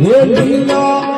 Yeah,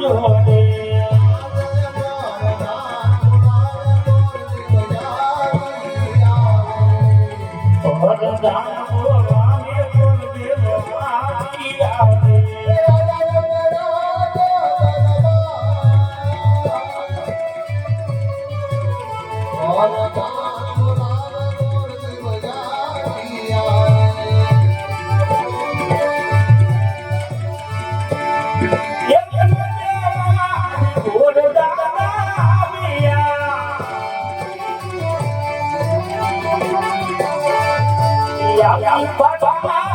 Thank you. 亮亮，快帮！